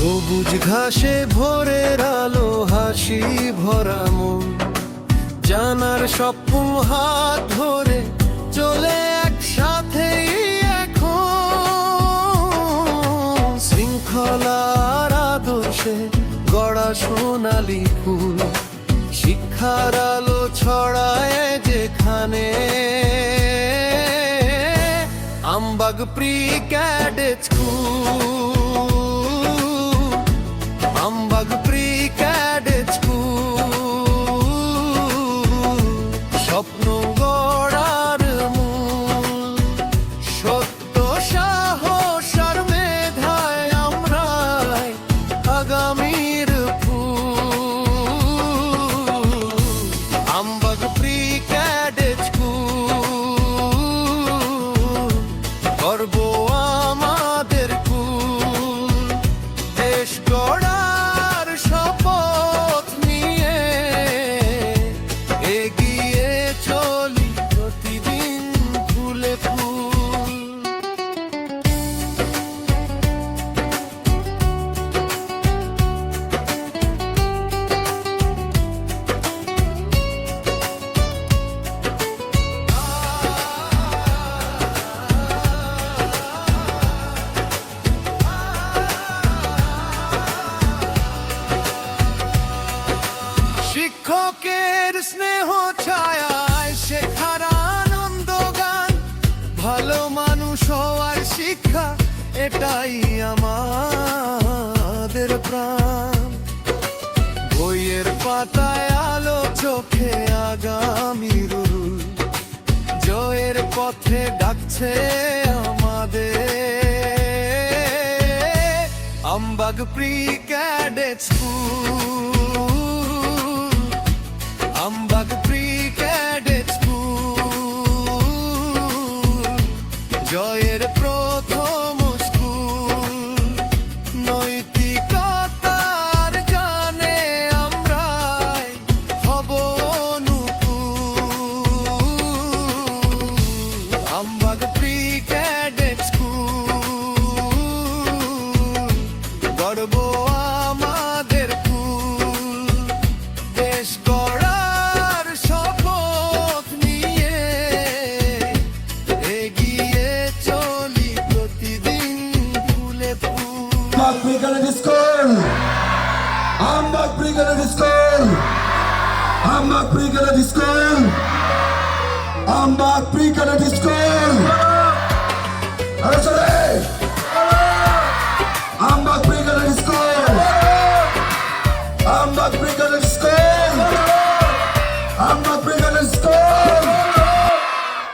সবুজ ঘাসে ভোরের আলো, হাসি ভরা মন। জানার স্বপ্ন হাত ধরে চলে একসাথেই এখন। শৃঙ্খলার আদর্শে গড়া সোনালি ফুল। শিক্ষার আলো ছড়ায় যেখানে। Ambag pre cadet school. এটাই আমাদের প্রাণ। বইয়ের পাতায় আলো, চোখে আগামীর জয়ের পথে ডাকছে আমাদের। Ambag pre cadet school. গর্ব আমাদের কুল দেশ গড়ার শপথ নিয়ে এগিয়ে চলি প্রতিদিন ফুলে ফুল Ambak Brigade School. Ambak Brigade School. Ambak Brigade School. Ambak I'm not bigger than stay.